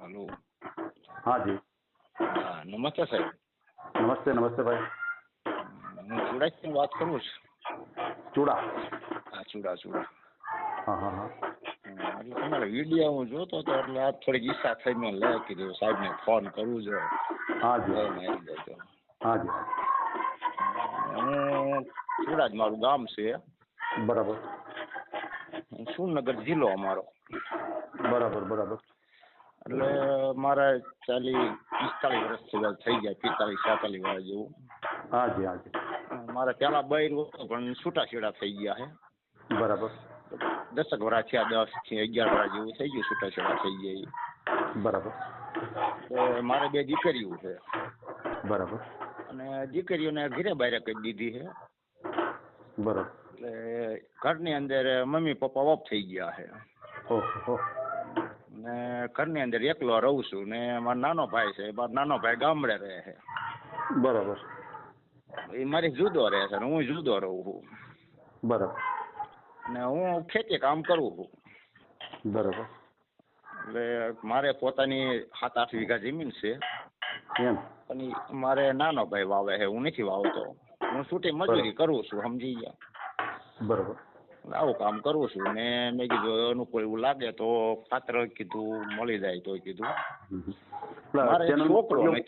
Hello હા જી હા નમસ્તે સાહેબ નમસ્તે નમસ્તે ભાઈ હું ચુડાસથી વાત કરું છું ચૂડા હા ચુડા ચુડા હા હા હા હા, એટલે તમારો વીડિયો હું જોતો હતો એટલે આ થોડીક ઈચ્છા થઈ મેં લે કીધું સાહેબને ફોન કરવું જોઈએ હા જી લઈને આવી જજો હા જી હા હું ચુડા જ મારું ગામ છે બરાબર સુરનગર જિલ્લો અમારો બરાબર બરાબર એટલે મારે ચાલી પિસ્તાલીસ વર્ષ જેવા થઈ ગયા પિસ્તાલીસ સાતાલીસ વર્ષ જેવું. હા જી હા જી મારે પેલા બૈર હતો પણ છૂટાછેડા થઈ ગયા છે બરાબર. દસક વર્ષ થયા દસથી અગિયાર વર્ષ જેવું થઈ ગયું છૂટાછેડા થઈ ગયા બરાબર. તો મારે બે દીકરીઓ છે. બરાબર. અને દીકરીઓને ઘરે બહાર કરી દીધી છે બરાબર. એટલે ઘરની અંદર મમ્મી પપ્પા ઓફ થઈ ગયા છે ઓહો. ને ઘરની અંદર એકલો રહું છું ને મારો નાનો ભાઈ છે મારો નાનો ભાઈ ગામડે રહે છે. બરાબર. એ મારી જુદો રહે છે ને હું જુદો રહું છું. બરાબર. ને હું ખેતી કામ કરું છું. બરાબર. એટલે મારે પોતાની સાત આઠ વીઘા જમીન છે. એમ. પણ મારે નાનો ભાઈ વાવે છે હું નથી વાવતો. હું છૂટી મજૂરી કરું છું સમજી ગયા. બરાબર. આવું કામ કરું છું ને મેં કીધું અનુકૂળ એવું લાગે તો પાત્ર કીધું મળી જાય તો કીધું.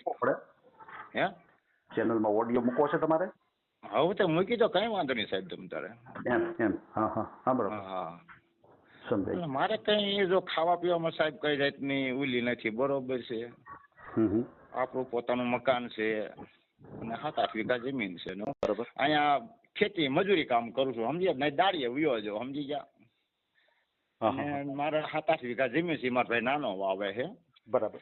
છોકરો હે? ચેનલમાં ઓડિયો મૂકવો છે તમારે? હવે તો મૂકી તો કઈ વાંધો નહીં સાહેબ તમે તારે. એમ એમ. હા હા હા બરાબર. હા હા. સમજાય. મારે કઈ જો ખાવા પીવામાં સાહેબ કઈ જાતની ઉલી નથી બરોબર છે. આપણું પોતાનું મકાન છે અને સાત આઠ વીઘા જમીન છે. બરાબર. અહીંયા ખેતી મજૂરી કામ કરું છું. સમજી નહીં દાડીએ વ્યો જો સમજી ગયા. અને મારે સાત આઠ વીઘા જમીન છે મારા ભાઈ નાનો વાવે છે. બરાબર.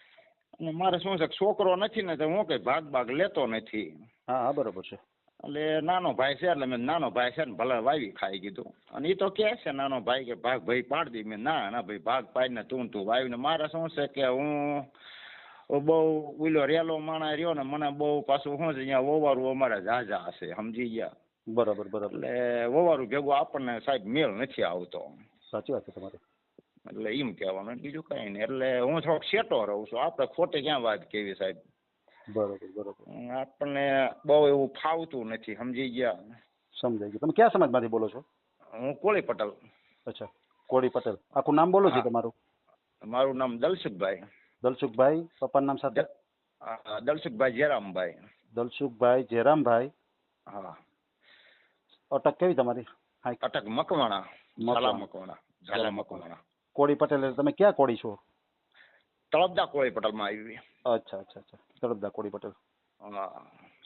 અને મારે શું છે છોકરો નથી ને તો હું કઈ ભાગ ભાગ લેતો નથી. હા હા બરાબર છે. એટલે નાનો ભાઈ છે એટલે મેં નાનો ભાઈ છે ને ભલે વાવી ખાઈ કીધું અને એ તો કે છે નાનો ભાઈ કે ભાગ ભાઈ પાડી દી. મેં ના ના ભાઈ ભાગ પાડીને તું તું તું વાવીને. મારે શું છે કે હું બહુ ઓલો રેલો માણા રહ્યો ને મને બહુ પાછું શું છે અહીંયા વવારું અમારે ઝાઝા હશે સમજી ગયા? બરાબર બરાબર. એટલે વવારું ભેગું આપણને સાહેબ મેળ નથી આવતો. સાચી વાત છે તમારી. એટલે એમ કહેવાનું બીજું કઈ નહીં. એટલે હું થોડોક સેટો રહું છું. આપણે ખોટે ક્યાં વાત કેવી સાહેબ? બરાબર બરાબર. આપણને બહુ એવું ફાવતું નથી સમજી ગયા? સમજાઈ ગયું. તમે કયા સમાજમાંથી બોલો છો? હું કોળી પટેલ. અચ્છા કોળી પટેલ. આખું નામ બોલો છો તમારું? મારું નામ દલસુખભાઈ. દલસુખભાઈ પપ્પાનું નામ સાથે? દલસુખભાઈ જયરામભાઈ દલસુખભાઈ જયરામભાઈ હા. અટક કેવી તમારી? અટક મકવાણા. મકવાણા. ઝાલા મકવાણા. ઝાલા મકવાણા. કોળી પટેલ એટલે તમે ક્યાં કોળી છો? તળપદા કોળી પટેલમાં આવી અચ્છા અચ્છા અચ્છા. તળપદા કોળી પટેલ.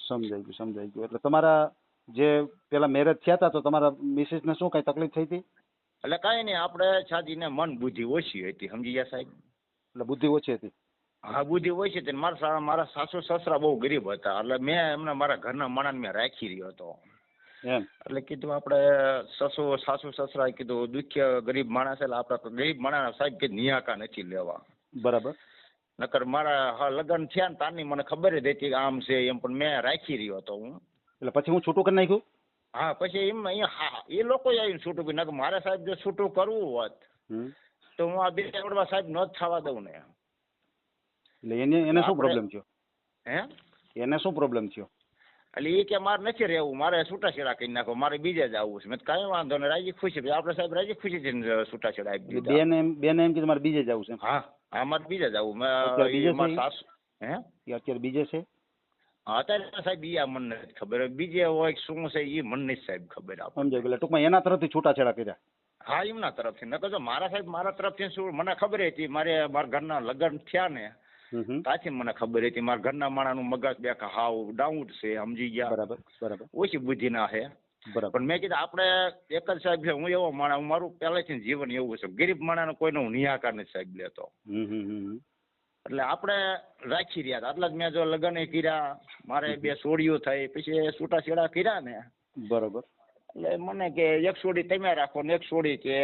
સમજાઈ ગયું સમજાઈ ગયું. એટલે તમારા જે પેલા મેરેજ થયા હતા તો તમારા મિસિસને શું કઈ તકલીફ થઈ હતી? એટલે કાંઈ નહીં આપણે છાજીને મન બુદ્ધિ ઓછી હતી સમજી ગયા સાહેબ? એટલે બુદ્ધિ ઓછી હતી? હા બુદ્ધિ ઓછી હતી મારા મારા સાસુ સસરા બહુ ગરીબ હતા. એટલે મેં એમને મારા ઘરના માણસ મેં રાખી રહ્યો હતો. એટલે કીધું આપણે સસુ સાસુ સસરા કીધું દુખ્ય ગરીબ માણસ એટલે આપણે ગરીબ માણસ સાહેબ કે નિયાકા નથી લેવા. બરાબર. નકર મારા હા લગ્ન થયા ને તારની મને ખબર જ હતી આમ છે એમ પણ મેં રાખી રહ્યો હતો હું. એટલે પછી હું છૂટું કરી નાખ્યું? હા પછી એમ અહીંયા હા એ લોકો આવીને છૂટું કર્યું. નકર મારે સાહેબ જો છૂટું કરવું હોત. તો હું આ બે આવડવા સાહેબ ન જ થવા દઉં ને. એટલે એને એને શું પ્રોબ્લેમ થયો? હે? એને શું પ્રોબ્લેમ થયો? એટલે એ કે મારે નથી રહેવું મારે છૂટાછેડા કરી નાખો મારે બીજે જ આવવું છે. મેં કીધું કાંઈ વાંધો નહીં રાજી ખુશી પછી આપણે સાહેબ રાજી ખુશી છૂટાછેડા આપી એટલે દીધા. બેન એમ બેન એમ કે તમારે બીજે જવું છે એમ. હા હા મારે બીજે જ આવવું. અત્યારે બીજે મેં મારા છે? સાસુ હે? એ અત્યારે બીજે છે? હા, અત્યારે સાહેબ ઈ આ મને નથી ખબર. બીજે હોય કે શું છે એ મને નથી સાહેબ ખબર આપણે. સમજાઈ ગયું. એટલે ટૂંકમાં એના તરફથી છૂટાછેડા કર્યા. હા એમના તરફથી. નકર જો મારા સાહેબ મારા તરફથી શું મને ખબર હતી. મારે મારા ઘરના લગ્ન થયા ને ત્યાંથી મને ખબર હતી મારા ઘરના માણાનું મગજ બે હાવ ડાઉન છે સમજી ગયા. બરાબર બરાબર. ઓછી બુદ્ધિ ના છે બરાબર. પણ મેં કીધું આપણે એક જ સાહેબ હું એવો માણસ હું મારું પહેલેથી જીવન એવું છે. ગરીબ માણાનો કોઈનો હું નિયાકાર નથી સાહેબ લેતો. એટલે આપણે રાખી રહ્યા હતા. એટલે જ મેં જો લગ્ન કર્યા મારે બે સોડીઓ થઈ પછી છૂટાછેડા કર્યા ને. બરાબર. એટલે મને કે એક સોડી તમે રાખો ને એક સોડી કે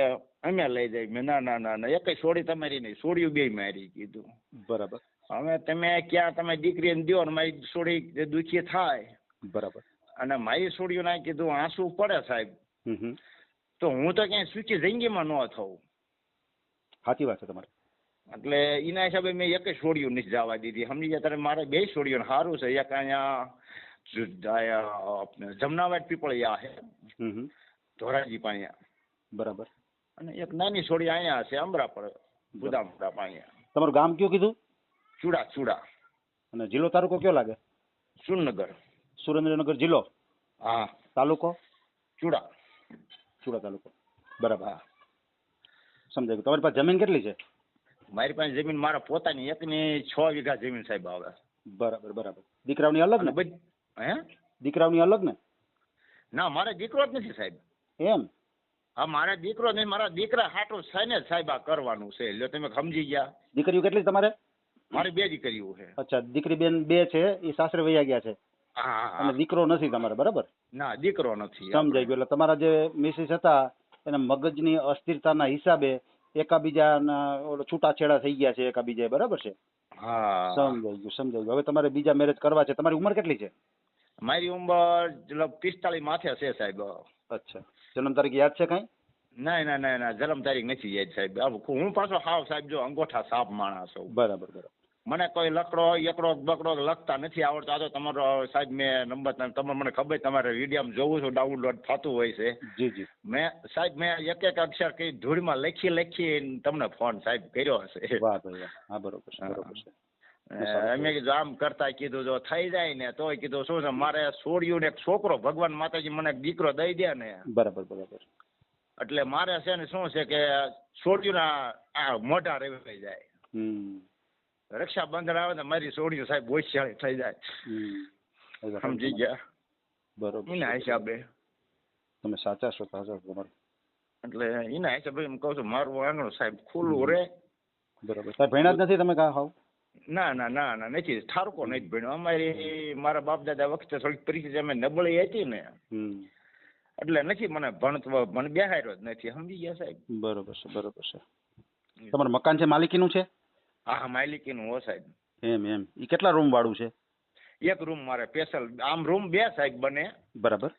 અમે લઈ જાય. મેં ના ના ના એક સોડી તમારી નહીં સોડીઓ બે મારી કીધું. બરાબર. હવે તમે ક્યાં તમે દીકરીને દ્યો ને મારી જે દુખી થાય. બરાબર. અને મારી સોડીઓ ના કીધું આંસુ પડે સાહેબ. તો હું તો ક્યાંય સૂચી જિંદગીમાં ન થવું સાચી વાત છે તમારી. એટલે એના હિસાબે મેં એક છોડ્યું નથી જવા દીધી. સમજી ગયા? ત્યારે મારે બે છોડ્યું સારું છે. એક અહીંયા જમનાવાડ પીપળિયા છે. ધોરાજી પાણિયા. બરાબર. અને એક નાની છોડી અહીંયા છે અમરાપર બુદામડા પાણિયા. તમારું ગામ કયું કીધું? ચૂડા ચૂડા. અને જિલ્લો તાલુકો કયો લાગે? સુરનગર સુરેન્દ્રનગર જિલ્લો? હા. તાલુકો? ચૂડા. ચુડા તાલુકો. બરાબર. હા. સમજાય. ગયું તમારી પાસે જમીન કેટલી છે? મારી પાસે જમીન મારા પોતાની એકની છ વીઘા જમીન સાહેબ આવે. બરાબર બરાબર. દીકરાઓની અલગ ને? બધી હે? દીકરાઓની અલગ ને? ના મારે દીકરો જ નથી સાહેબ. એમ? હા મારે દીકરો નહીં મારા દીકરા હાટું છે ને સાહેબ આ કરવાનું છે. એટલે તમે સમજી ગયા. દીકરીઓ કેટલી તમારે? મારી બે દીકરીઓ છે. અચ્છા દીકરી બેન બે છે એ સાસરે વૈયા ગયા છે. અને દીકરો નથી તમારે બરાબર? ના દીકરો નથી સમજાઈ ગયો એટલે તમારા જે મિસિસ હતા એના મગજની અસ્થિરતાના હિસાબે એકાબીજાના ઓલો છૂટાછેડા થઈ ગયા છે એકાબીજા બરાબર છે? હા. સમજાઈ ગયું સમજાઈ ગયું. હવે તમારે બીજા મેરેજ કરવા છે. તમારી ઉંમર કેટલી છે? મારી ઉંમર લગ પિસ્તાળીસ માથે છે સાહેબ. અચ્છા. જન્મ તારીખ યાદ છે કાંઈ? ના ના ના ના જન્મ તારીખ નથી યાદ સાહેબ. હું પાછો હાવ સાહેબ જો અંગોઠા સાપ માણસ બરાબર બરાબર. મને કોઈ લકડો એકડો બકડો લખતા નથી આવડતો. આ તો તમારો સાહેબ મેં નંબર તમે મને ખબર તમારે વિડીયામાં જોઉં છું ડાઉનલોડ થતું હોય છે. જી જી. મેં સાહેબ મેં એક એક અક્ષર કઈ ધૂળમાં લખી લખી તમને ફોન સાહેબ કર્યો હશે. વાહ ભાઈ હા બરોબર છે બરોબર છે. અમે કીધું આમ કરતા કીધું જો થઈ જાય ને તોય કીધું શું છે મારે છોડ્યું ને એક છોકરો ભગવાન માતાજી મને દીકરો દઈ દે ને. બરાબર બરાબર. એટલે મારે છે ને શું છે કે છોડ્યું ના આ મોઢા રેવાઈ જાય. હમ. રક્ષાબંધન આવે ને મારી સોડીઓ સાહેબ હોશિયાળી થઈ જાય. સમજી ગયા? બરોબર. એના હિસાબે. તમે સાચા છો સાચા તમારે. એટલે એના હિસાબે એમ કહું છું મારું આંગણું સાહેબ ખુલ્લું રે બરોબર. સાહેબ ભણ્યા જ નથી તમે કા હાવ? ના ના ના ના નથી. ઠારકો નથી ભણ્યો અમારી મારા બાપ દાદા વખતે થોડીક પરિસ્થિતિ અમે નબળી હતી ને. એટલે નથી મને ભણતો મને બેહાર્યો જ નથી. સમજી ગયા સાહેબ? બરોબર છે બરોબર છે. તમારું મકાન છે માલિકીનું છે? હા માલિકીનું હો સાહેબ. એમ એમ. એ કેટલા રૂમ વાળું છે? એક રૂમ મારે સ્પેશિયલ આમ રૂમ બે સાહેબ બને. બરાબર.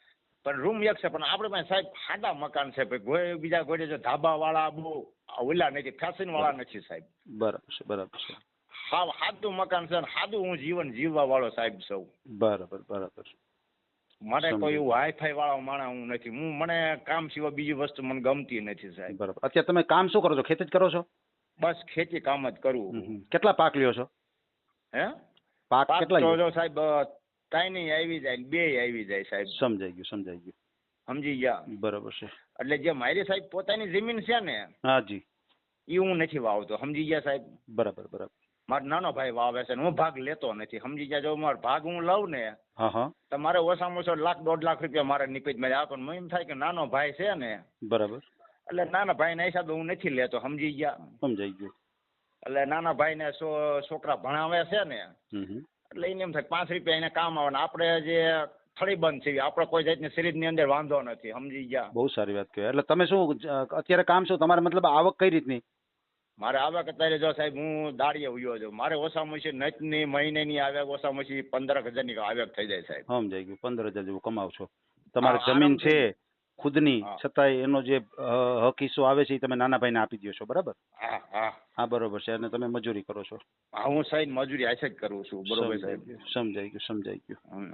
પણ રૂમ એક છે પણ આપણે પાસે સાહેબ સાદા મકાન છે ભાઈ. બીજા કોઈ જો ધાબા વાળા બહુ ઓલા નથી ફેશન વાળા નથી સાહેબ. બરાબર છે બરાબર છે. હા સાદું મકાન છે સાદું હું જીવન જીવવા વાળો સાહેબ છું. બરાબર બરાબર. મારે કોઈ એવું હાઈફાઈ વાળો માણસ હું નથી. હું મને કામ સિવાય બીજી વસ્તુ મને ગમતી નથી સાહેબ. બરાબર. અત્યારે તમે કામ શું કરો છો? ખેતી જ કરો છો? બસ ખેતી કામ જ કરું. હમ, હમ. કેટલા પાક લ્યો છો? હે? પાક કેટલા જો સાહેબ ત્રણેય આવી જાય બે આવી જાય સાહેબ. સમજાઈ ગયું સમજાઈ ગયું. સમજી ગયા. બરાબર છે. એટલે જે મારી સાહેબ પોતાની જમીન છે ને હાજી એ હું નથી વાવતો. સમજી ગયા સાહેબ? બરાબર બરાબર. મારો નાનો ભાઈ વાવે છે ને હું ભાગ લેતો નથી. સમજી ગયા જો મારો ભાગ હું લઉં ને હા હા. તો મારે ઓછામાં ઓછો લાખ દોઢ લાખ રૂપિયા મારે નીપજ જ મારે પણ એમ થાય કે નાનો ભાઈ છે ને બરાબર. એટલે નાના ભાઈના હિસાબે હું નથી લેતો સમજી ગયા. સમજાઈ ગયું. એટલે નાના ભાઈ ને છોકરા ભણાવે છે ને. એટલે એને એમ થાય પાંચ રૂપિયા એને કામ આવે ને આપણે જે થળી બંધ છે આપણે કોઈ જાતની શરીરની અંદર વાંધો નથી સમજી ગયા. બહુ સારી વાત કહેવાય. એટલે તમે શું અત્યારે કામ શું તમારે મતલબ આવક કઈ રીતની? મારે આવે અત્યારે જો સાહેબ હું દાડીએ ઉયો છું. મારે ઓછામાં ઓછી નટની મહિનેની આવક ઓછામાં ઓછી પંદર હજારની આવક થઈ જાય સાહેબ. સમજાઈ ગયું. પંદર હજાર જેવું કમાવ છો. તમારે જમીન છે. ખુદની છતાંય એનો જે હક હિસ્સો આવે છે એ તમે નાના ભાઈને આપી દો છો બરાબર? હા બરોબર છે. અને તમે મજૂરી કરો છો. હા હું સાહેબ મજૂરી આશે જ કરું છું. બરોબર સાહેબ. સમજાઈ ગયું સમજાઈ ગયું.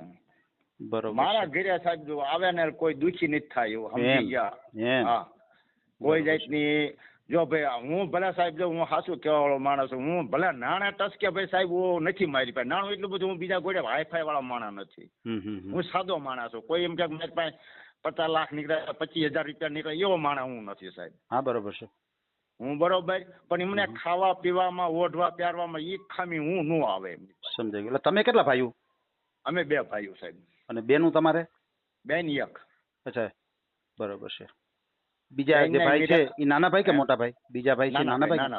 બરોબર મારા ઘરે સાહેબ જો આવે ને કોઈ દુખી નથી થાય એવું સમજી ગયા. હા. કોઈ જાતની જો ભાઈ હું ભલે સાહેબ જો હું સાચું કહેવા વાળો માણસ છું હું ભલે નાણા ટસકે ભાઈ સાહેબ હું નથી મારી પાસે. નાણું એટલું બધું હું બીજા કોઈ હાઈફાઈ વાળા માણસ નથી. હું સાદો માણસ છું. કોઈ એમ કે મારી પાસે પચાસ લાખ નીકળે પચીસ હજાર રૂપિયા નીકળે એવો માણસ હું નથી સાહેબ. હા બરોબર છે. હું બરોબર પણ એમને ખાવા પીવામાં ઓઢવા પહેરવામાં એ ખામી હું ન આવે સમજાઈ ગયું. એટલે તમે કેટલા ભાઈઓ? અમે બે ભાઈઓ સાહેબ. અને બેનું તમારે? બેન એક. અચ્છા બરોબર છે. બીજા જે ભાઈ છે એ નાના ભાઈ કે મોટા ભાઈ? બીજા ભાઈ છે નાના ભાઈ?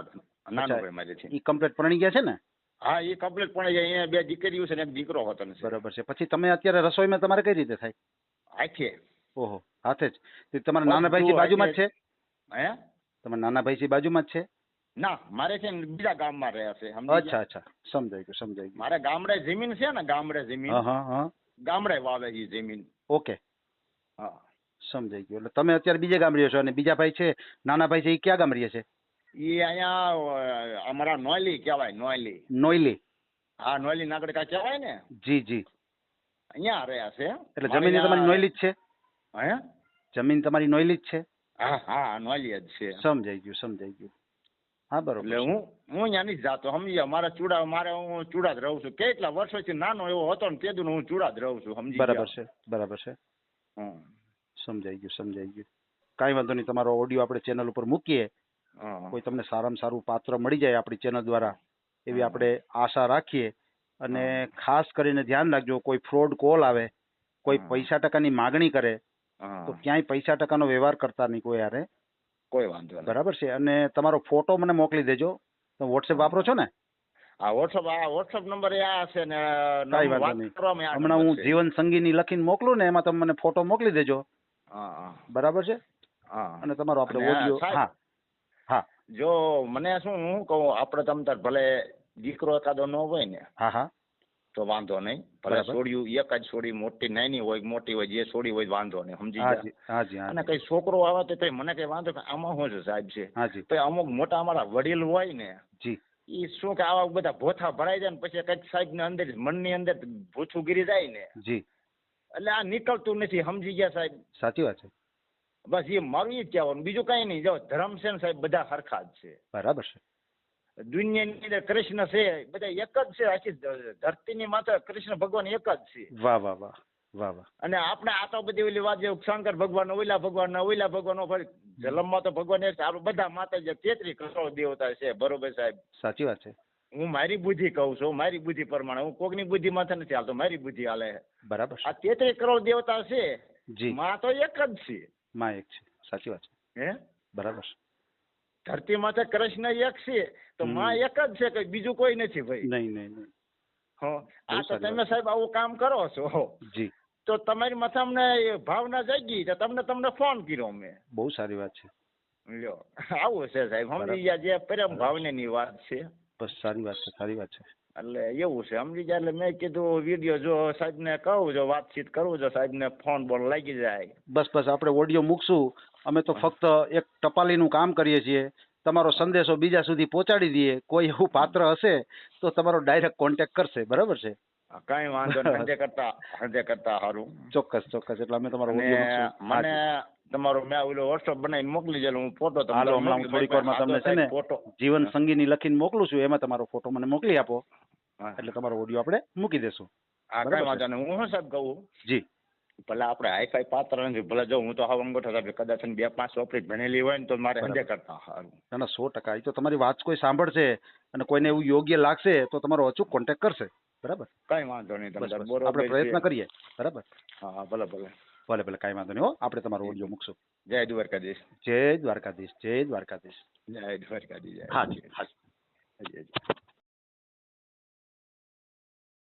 નાના ભાઈ મારે છે એ કમ્પ્લીટ પરણી ગયા છે ને? હા એ કમ્પ્લીટ પણ અહીંયા બે દીકરીઓ છે ને એક દીકરો હતો ને બરોબર છે. પછી તમે અત્યારે રસોઈમાં તમારે કઈ રીતે થાય? આખે. ઓહો હાથે જ. તે તમારા નાના ભાઈ બાજુમાં જ છે? હે? તમારા નાના ભાઈ બાજુમાં જ છે? ના મારે છે ને બીજા ગામમાં રહે છે અચ્છા અચ્છા. સમજાઈ ગયું સમજાઈ ગયું. મારે ગામડે જમીન છે ને ગામડે જમીન. ગામડે વાવે છે જમીન. ઓકે. હા. સમજાઈ ગયું. એટલે તમે અત્યારે બીજે ગામ રહ્યો છો અને બીજા ભાઈ છે નાના ભાઈ છે એ ક્યાં ગામ રહે છે? એ અહીંયા અમારા નોયલી કહેવાય નોયલી. નોયલી. હા નોયલી નાગરિકા કહેવાય ને? જી જી. અહીંયા રહ્યા છે. એટલે જમીન તમારી નોયલી જ છે? હે? જમીન તમારી નોયલી જ છે? હા હા નોયલી જ છે. સમજાઈ ગયું સમજાઈ ગયું. હા બરોબર એટલે હું હું અહીંયા નહીં જાતો. સમજી મારા ચૂડા મારે હું ચૂડા જ રહું છું. કેટલા વર્ષોથી નાનો એવો હતો ને તે હું ચૂડા જ રહું છું સમજી બરાબર છે બરાબર છે. હમ. સમજાઈ ગયું સમજાઈ ગયું. કાંઈ વાંધો નહીં તમારો ઓડિયો આપણે ચેનલ ઉપર મૂકીએ. કોઈ તમને સારામાં સારું પાત્ર મળી જાય આપણી ચેનલ દ્વારા એવી આપણે આશા રાખીએ. અને ખાસ કરીને ધ્યાન રાખજો કોઈ ફ્રોડ કોલ આવે કોઈ પૈસા ટકાની માગણી કરે હા. તો ક્યાંય પૈસા ટકાનો વ્યવહાર કરતા નહીં કોઈ યારે કોઈ વાંધો નહીં. બરાબર છે. અને તમારો ફોટો મને મોકલી દેજો. તમે વોટ્સએપ વાપરો છો ને? આ વોટ્સઅપ આ વોટ્સઅપ નંબર એ આ છે ને કાંઈ વાંધો વાત નહીં. કરવામાં આ હમણાં હું નંબર છે. જીવન સંગીની લખીને મોકલું ને એમાં તમે મને ફોટો મોકલી દેજો. હા હા. બરાબર છે? હા. અને તમારો આપણે અને ઓડિયો સાહેબ, હા. હા. જો મને શું હું કહું આપણે તમ તાર ભલે દીકરો એકાદો ન હોય ને હા હા. તો વાંધો નહીં. ભલે. છોડ્યું એક જ છોડી મોટી નાની હોય મોટી હોય જે છોડી હોય વાંધો નહીં સમજી ગયા? અને કઈ છોકરો આવે તો કઈ મને કઈ વાંધો આમાં શું છે સાહેબ છે? તો અમુક મોટા અમારા વડીલ હોય ને ઈ શું કે આવા બધા ભોથા ભરાઈ જાય ને પછી કંઈક સાહેબ ને અંદર મનની અંદર ભૂછું ગીરી જાય ને. જી. એટલે આ નીકળતું નથી સમજી ગયા સાહેબ? સાચી વાત છે. બસ એ મારું એ જ કહેવાનું. બીજું કઈ નહીં. જો ધર્મ છે ને સાહેબ બધા સરખા જ છે. બરાબર છે. દુનિયાની અંદર કૃષ્ણ છે બધા એક જ છે આખી ધરતીની માત્ર કૃષ્ણ ભગવાન એક જ છે. વાહ વાહ વાહ વાહ વાહ. અને આપણે આ તો બધી ઓલી વાત શંકર ભગવાન ઓઈલા ભગવાન ઓઈલા ભગવાન જલમમાં તો ભગવાન એક આપણે બધા માતાજી તેત્રી કરોડ દેવતા છે બરોબર સાહેબ. સાચી વાત છે. હું મારી બુદ્ધિ કહું છું મારી બુદ્ધિ પ્રમાણે હું કોકની બુદ્ધિ માથે નથી હાલતો મારી બુદ્ધિ હાલે બરાબર આ તેત્રી કરોડ દેવતા છે જી. માં તો એક જ છે. માં એક છે. સાચી વાત છે. હે? બરાબર છે. ધરતી માથે કૃષ્ણ એક છે તો માં એક જ છે કે બીજું કોઈ નથી ભાઈ? નહીં નહીં હો આ તો તમે સાહેબ આવું કામ કરો છો જી. તો તમારી માથે અમને ભાવના જાગી તો તમને તમને ફોન કર્યો મેં. બહુ સારી વાત છે. લ્યો આવું છે સાહેબ સમજી ગયા જે પ્રેમ ભાવની વાત છે. બસ સારી વાત છે સારી વાત છે. એટલે એવું છે સમજી ગયા એટલે મેં કીધું વીડિયો જો સાહેબને કહું જો વાતચીત કરું જો સાહેબને ફોન બોન લાગી જાય. બસ બસ આપણે ઓડિયો મૂકશું. અમે તો ફક્ત એક ટપાલીનું કામ કરીએ છીએ. તમારો સંદેશો બીજા સુધી પહોંચાડી દઈએ. કોઈ એવું પાત્ર હશે તો તમારો ડાયરેક્ટ કોન્ટેક્ટ કરશે. બરાબર છે? કઈ વાંધો નહીં. કરતા હંધે કરતા સારું ચોક્કસ ચોક્કસ. એટલે અમે તમારો મને તમારો મેં ઓલો વોટ્સઅપ બનાવીને મોકલી દેલો હું ફોટો તમને હમણાં થોડીક વારમાં તમને છે ને જીવન સંગીની લખીને મોકલું છું. એમાં તમારો ફોટો મને મોકલી આપો. એટલે તમારો ઓડિયો આપણે મૂકી દેશું. આ કઈ વાંધો નહીં. હું સાહેબ કહું? જી. ભલે આપણે હાઈફાઈ પાત્ર નથી ભલે જો હું તો હાવ અંગોઠો સાહેબ કદાચ એને બે પાંચ ચોપડી ભણેલી હોય ને તો મારે બરાબર. કરતા સારું ના ના સો ટકા. એ તો તમારી વાત કોઈ સાંભળશે અને કોઈને એવું યોગ્ય લાગશે તો તમારો અચૂક કોન્ટેક્ટ કરશે. બરાબર? કાંઈ વાંધો નહીં તમે આપણે પ્રયત્ન કરીએ. બરાબર? હા હા ભલે ભલે. ભલે ભલે કાંઈ વાંધો નહીં હો. આપણે તમારો ઓડિયો મૂકશું. જય દ્વારકાધીશ. જય દ્વારકાધીશ જય દ્વારકાધીશ. જય દ્વારકાધીશ હાજી હાજી